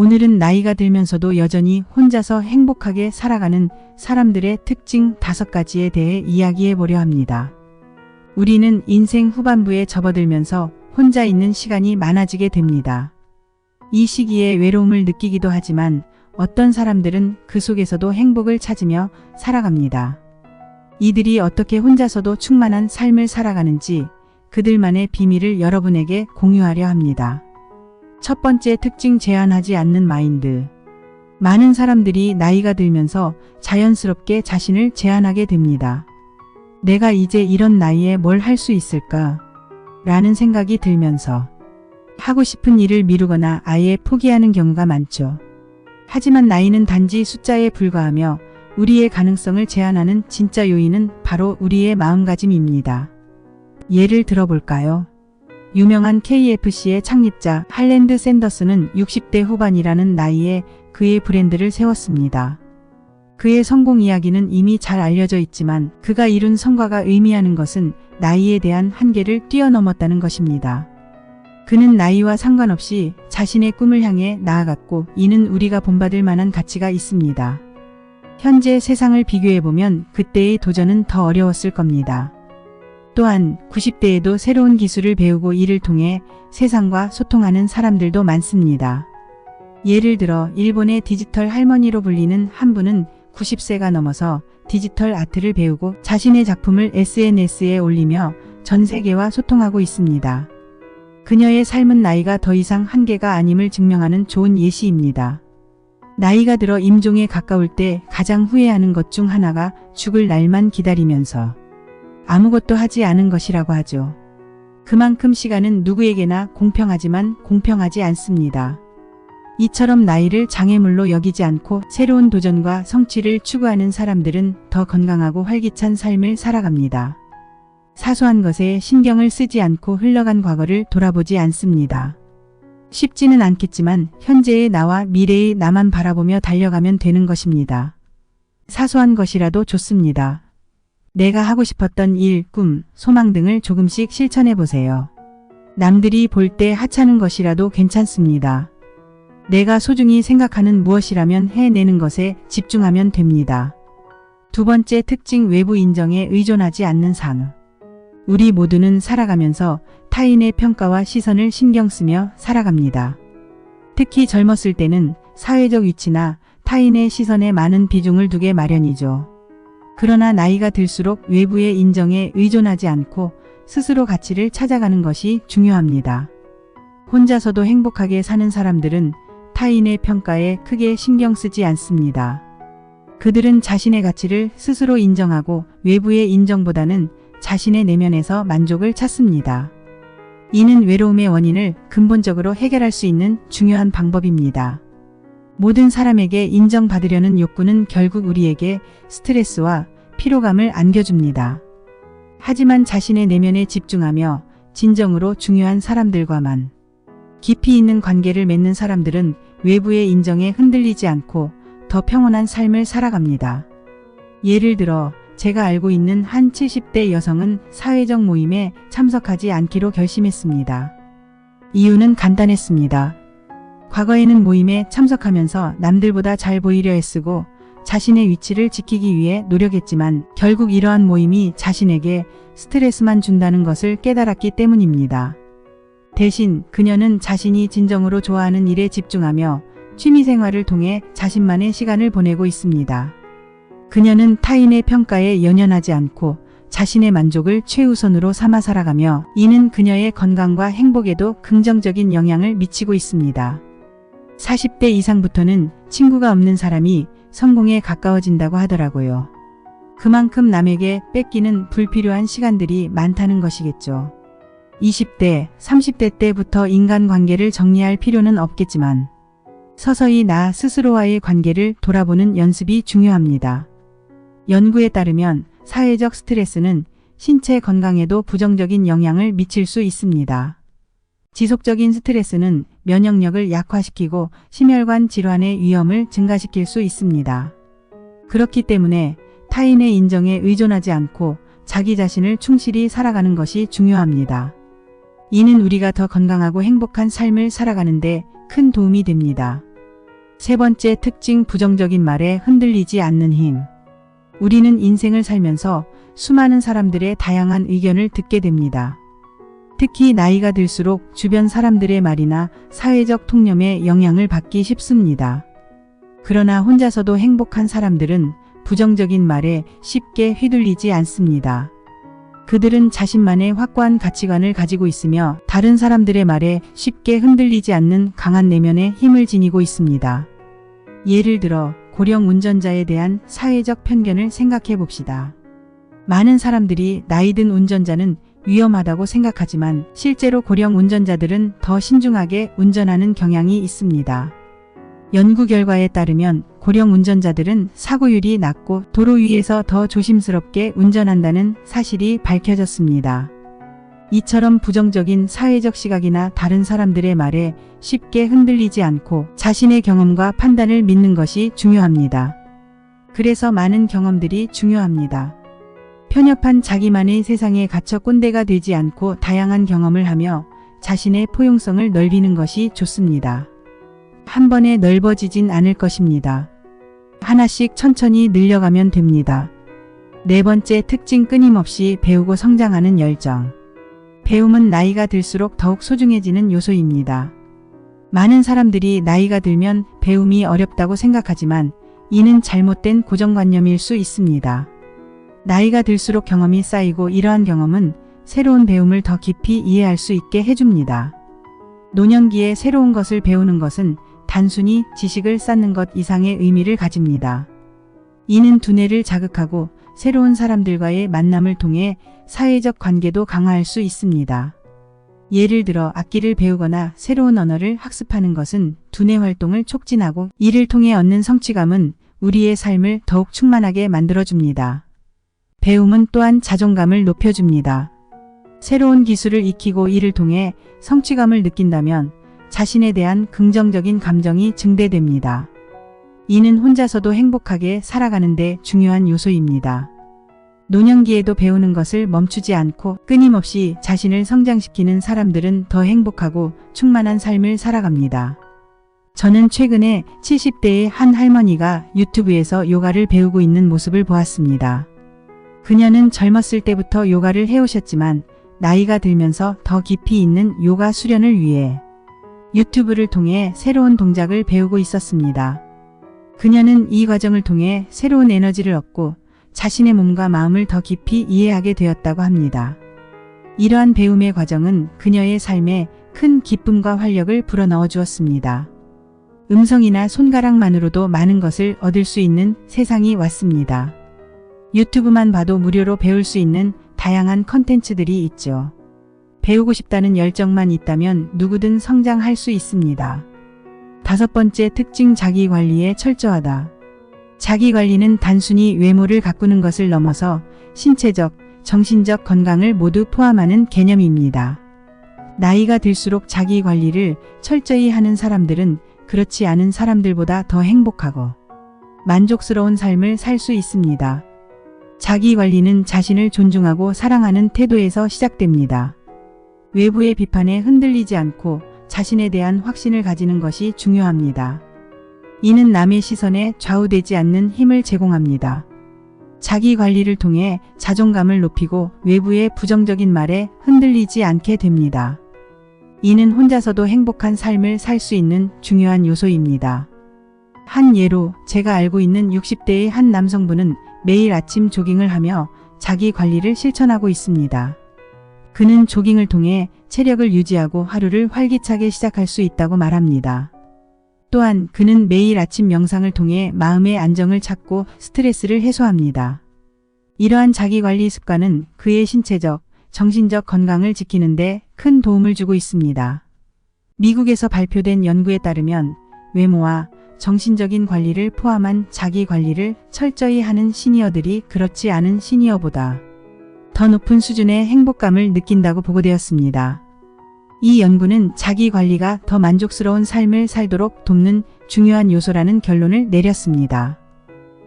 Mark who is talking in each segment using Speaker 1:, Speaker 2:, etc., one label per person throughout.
Speaker 1: 오늘은 나이가 들면서도 여전히 혼자서 행복하게 살아가는 사람들의 특징 다섯 가지에 대해 이야기해 보려 합니다. 우리는 인생 후반부에 접어들면서 혼자 있는 시간이 많아지게 됩니다. 이 시기에 외로움을 느끼기도 하지만 어떤 사람들은 그 속에서도 행복을 찾으며 살아갑니다. 이들이 어떻게 혼자서도 충만한 삶을 살아가는지 그들만의 비밀을 여러분에게 공유하려 합니다. 첫 번째 특징 제한하지 않는 마인드. 많은 사람들이 나이가 들면서 자연스럽게 자신을 제한하게 됩니다. 내가 이제 이런 나이에 뭘 할 수 있을까? 라는 생각이 들면서 하고 싶은 일을 미루거나 아예 포기하는 경우가 많죠. 하지만 나이는 단지 숫자에 불과하며 우리의 가능성을 제한하는 진짜 요인은 바로 우리의 마음가짐입니다. 예를 들어볼까요? 유명한 KFC의 창립자 할랜드 샌더스는 60대 후반이라는 나이에 그의 브랜드를 세웠습니다. 그의 성공 이야기는 이미 잘 알려져 있지만 그가 이룬 성과가 의미하는 것은 나이에 대한 한계를 뛰어넘었다는 것입니다. 그는 나이와 상관없이 자신의 꿈을 향해 나아갔고 이는 우리가 본받을 만한 가치가 있습니다. 현재 세상을 비교해보면 그때의 도전은 더 어려웠을 겁니다. 또한 90대에도 새로운 기술을 배우고 이를 통해 세상과 소통하는 사람들도 많습니다. 예를 들어 일본의 디지털 할머니로 불리는 한 분은 90세가 넘어서 디지털 아트를 배우고 자신의 작품을 SNS에 올리며 전 세계와 소통하고 있습니다. 그녀의 삶은 나이가 더 이상 한계가 아님을 증명하는 좋은 예시입니다. 나이가 들어 임종에 가까울 때 가장 후회하는 것 중 하나가 죽을 날만 기다리면서 아무것도 하지 않은 것이라고 하죠. 그만큼 시간은 누구에게나 공평하지만 공평하지 않습니다. 이처럼 나이를 장애물로 여기지 않고 새로운 도전과 성취를 추구하는 사람들은 더 건강하고 활기찬 삶을 살아갑니다. 사소한 것에 신경을 쓰지 않고 흘러간 과거를 돌아보지 않습니다. 쉽지는 않겠지만 현재의 나와 미래의 나만 바라보며 달려가면 되는 것입니다. 사소한 것이라도 좋습니다. 내가 하고 싶었던 일, 꿈, 소망 등을 조금씩 실천해 보세요. 남들이 볼 때 하찮은 것이라도 괜찮습니다. 내가 소중히 생각하는 무엇이라면 해내는 것에 집중하면 됩니다. 두 번째 특징 외부 인정에 의존하지 않는 삶. 우리 모두는 살아가면서 타인의 평가와 시선을 신경 쓰며 살아갑니다. 특히 젊었을 때는 사회적 위치나 타인의 시선에 많은 비중을 두게 마련이죠. 그러나 나이가 들수록 외부의 인정에 의존하지 않고 스스로 가치를 찾아가는 것이 중요합니다. 혼자서도 행복하게 사는 사람들은 타인의 평가에 크게 신경 쓰지 않습니다. 그들은 자신의 가치를 스스로 인정하고 외부의 인정보다는 자신의 내면에서 만족을 찾습니다. 이는 외로움의 원인을 근본적으로 해결할 수 있는 중요한 방법입니다. 모든 사람에게 인정받으려는 욕구는 결국 우리에게 스트레스와 피로감을 안겨줍니다. 하지만 자신의 내면에 집중하며 진정으로 중요한 사람들과만 깊이 있는 관계를 맺는 사람들은 외부의 인정에 흔들리지 않고 더 평온한 삶을 살아갑니다. 예를 들어 제가 알고 있는 한 70대 여성은 사회적 모임에 참석하지 않기로 결심했습니다. 이유는 간단했습니다. 과거에는 모임에 참석하면서 남들보다 잘 보이려 애쓰고 자신의 위치를 지키기 위해 노력했지만 결국 이러한 모임이 자신에게 스트레스만 준다는 것을 깨달았기 때문입니다. 대신 그녀는 자신이 진정으로 좋아하는 일에 집중하며 취미생활을 통해 자신만의 시간을 보내고 있습니다. 그녀는 타인의 평가에 연연하지 않고 자신의 만족을 최우선으로 삼아 살아가며 이는 그녀의 건강과 행복에도 긍정적인 영향을 미치고 있습니다. 40대 이상부터는 친구가 없는 사람이 성공에 가까워진다고 하더라고요. 그만큼 남에게 뺏기는 불필요한 시간들이 많다는 것이겠죠. 20대, 30대 때부터 인간관계를 정리할 필요는 없겠지만 서서히 나 스스로와의 관계를 돌아보는 연습이 중요합니다. 연구에 따르면 사회적 스트레스는 신체 건강에도 부정적인 영향을 미칠 수 있습니다. 지속적인 스트레스는 면역력을 약화시키고 심혈관 질환의 위험을 증가시킬 수 있습니다. 그렇기 때문에 타인의 인정에 의존하지 않고 자기 자신을 충실히 살아가는 것이 중요합니다. 이는 우리가 더 건강하고 행복한 삶을 살아가는데 큰 도움이 됩니다. 세 번째 특징 부정적인 말에 흔들리지 않는 힘. 우리는 인생을 살면서 수많은 사람들의 다양한 의견을 듣게 됩니다. 특히 나이가 들수록 주변 사람들의 말이나 사회적 통념에 영향을 받기 쉽습니다. 그러나 혼자서도 행복한 사람들은 부정적인 말에 쉽게 휘둘리지 않습니다. 그들은 자신만의 확고한 가치관을 가지고 있으며 다른 사람들의 말에 쉽게 흔들리지 않는 강한 내면의 힘을 지니고 있습니다. 예를 들어 고령 운전자에 대한 사회적 편견을 생각해 봅시다. 많은 사람들이 나이 든 운전자는 위험하다고 생각하지만 실제로 고령 운전자들은 더 신중하게 운전하는 경향이 있습니다. 연구 결과에 따르면 고령 운전자들은 사고율이 낮고 도로 위에서 더 조심스럽게 운전한다는 사실이 밝혀졌습니다. 이처럼 부정적인 사회적 시각이나 다른 사람들의 말에 쉽게 흔들리지 않고 자신의 경험과 판단을 믿는 것이 중요합니다. 그래서 많은 경험들이 중요합니다. 편협한 자기만의 세상에 갇혀 꼰대가 되지 않고 다양한 경험을 하며 자신의 포용성을 넓히는 것이 좋습니다. 한 번에 넓어지진 않을 것입니다. 하나씩 천천히 늘려가면 됩니다. 네 번째 특징 끊임없이 배우고 성장하는 열정. 배움은 나이가 들수록 더욱 소중해지는 요소입니다. 많은 사람들이 나이가 들면 배움이 어렵다고 생각하지만 이는 잘못된 고정관념일 수 있습니다. 나이가 들수록 경험이 쌓이고 이러한 경험은 새로운 배움을 더 깊이 이해할 수 있게 해줍니다. 노년기에 새로운 것을 배우는 것은 단순히 지식을 쌓는 것 이상의 의미를 가집니다. 이는 두뇌를 자극하고 새로운 사람들과의 만남을 통해 사회적 관계도 강화할 수 있습니다. 예를 들어 악기를 배우거나 새로운 언어를 학습하는 것은 두뇌 활동을 촉진하고 이를 통해 얻는 성취감은 우리의 삶을 더욱 충만하게 만들어줍니다. 배움은 또한 자존감을 높여줍니다. 새로운 기술을 익히고 이를 통해 성취감을 느낀다면 자신에 대한 긍정적인 감정이 증대됩니다. 이는 혼자서도 행복하게 살아가는 데 중요한 요소입니다. 노년기에도 배우는 것을 멈추지 않고 끊임없이 자신을 성장시키는 사람들은 더 행복하고 충만한 삶을 살아갑니다. 저는 최근에 70대의 한 할머니가 유튜브에서 요가를 배우고 있는 모습을 보았습니다. 그녀는 젊었을 때부터 요가를 해오셨지만 나이가 들면서 더 깊이 있는 요가 수련을 위해 유튜브를 통해 새로운 동작을 배우고 있었습니다. 그녀는 이 과정을 통해 새로운 에너지를 얻고 자신의 몸과 마음을 더 깊이 이해하게 되었다고 합니다. 이러한 배움의 과정은 그녀의 삶에 큰 기쁨과 활력을 불어넣어 주었습니다. 음성이나 손가락만으로도 많은 것을 얻을 수 있는 세상이 왔습니다. 유튜브만 봐도 무료로 배울 수 있는 다양한 컨텐츠들이 있죠. 배우고 싶다는 열정만 있다면 누구든 성장할 수 있습니다. 다섯 번째 특징 자기 관리에 철저하다. 자기 관리는 단순히 외모를 가꾸는 것을 넘어서 신체적, 정신적 건강을 모두 포함하는 개념입니다. 나이가 들수록 자기 관리를 철저히 하는 사람들은 그렇지 않은 사람들보다 더 행복하고 만족스러운 삶을 살 수 있습니다. 자기 관리는 자신을 존중하고 사랑하는 태도에서 시작됩니다. 외부의 비판에 흔들리지 않고 자신에 대한 확신을 가지는 것이 중요합니다. 이는 남의 시선에 좌우되지 않는 힘을 제공합니다. 자기 관리를 통해 자존감을 높이고 외부의 부정적인 말에 흔들리지 않게 됩니다. 이는 혼자서도 행복한 삶을 살 수 있는 중요한 요소입니다. 한 예로 제가 알고 있는 60대의 한 남성분은 매일 아침 조깅을 하며 자기 관리를 실천하고 있습니다. 그는 조깅을 통해 체력을 유지하고 하루를 활기차게 시작할 수 있다고 말합니다. 또한 그는 매일 아침 명상을 통해 마음의 안정을 찾고 스트레스를 해소합니다. 이러한 자기관리 습관은 그의 신체적, 정신적 건강을 지키는데 큰 도움을 주고 있습니다. 미국에서 발표된 연구에 따르면 외모와 정신적인 관리를 포함한 자기 관리를 철저히 하는 시니어들이 그렇지 않은 시니어보다 더 높은 수준의 행복감을 느낀다고 보고되었습니다. 이 연구는 자기 관리가 더 만족스러운 삶을 살도록 돕는 중요한 요소라는 결론을 내렸습니다.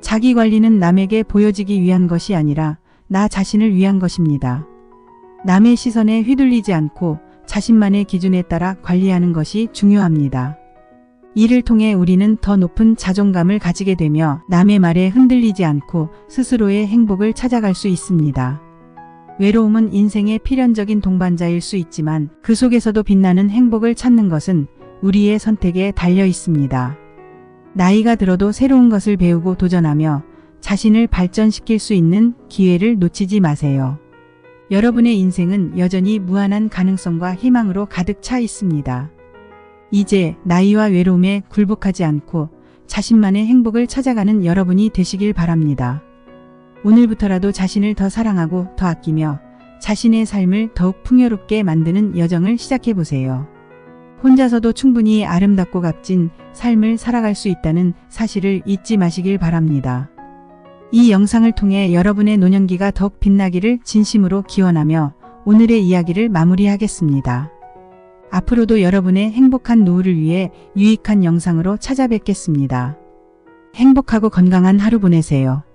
Speaker 1: 자기 관리는 남에게 보여지기 위한 것이 아니라 나 자신을 위한 것입니다. 남의 시선에 휘둘리지 않고 자신만의 기준에 따라 관리하는 것이 중요합니다. 이를 통해 우리는 더 높은 자존감을 가지게 되며 남의 말에 흔들리지 않고 스스로의 행복을 찾아갈 수 있습니다. 외로움은 인생의 필연적인 동반자일 수 있지만 그 속에서도 빛나는 행복을 찾는 것은 우리의 선택에 달려 있습니다. 나이가 들어도 새로운 것을 배우고 도전하며 자신을 발전시킬 수 있는 기회를 놓치지 마세요. 여러분의 인생은 여전히 무한한 가능성과 희망으로 가득 차 있습니다. 이제 나이와 외로움에 굴복하지 않고 자신만의 행복을 찾아가는 여러분이 되시길 바랍니다. 오늘부터라도 자신을 더 사랑하고 더 아끼며 자신의 삶을 더욱 풍요롭게 만드는 여정을 시작해 보세요. 혼자서도 충분히 아름답고 값진 삶을 살아갈 수 있다는 사실을 잊지 마시길 바랍니다. 이 영상을 통해 여러분의 노년기가 더욱 빛나기를 진심으로 기원하며 오늘의 이야기를 마무리하겠습니다. 앞으로도 여러분의 행복한 노후를 위해 유익한 영상으로 찾아뵙겠습니다. 행복하고 건강한 하루 보내세요.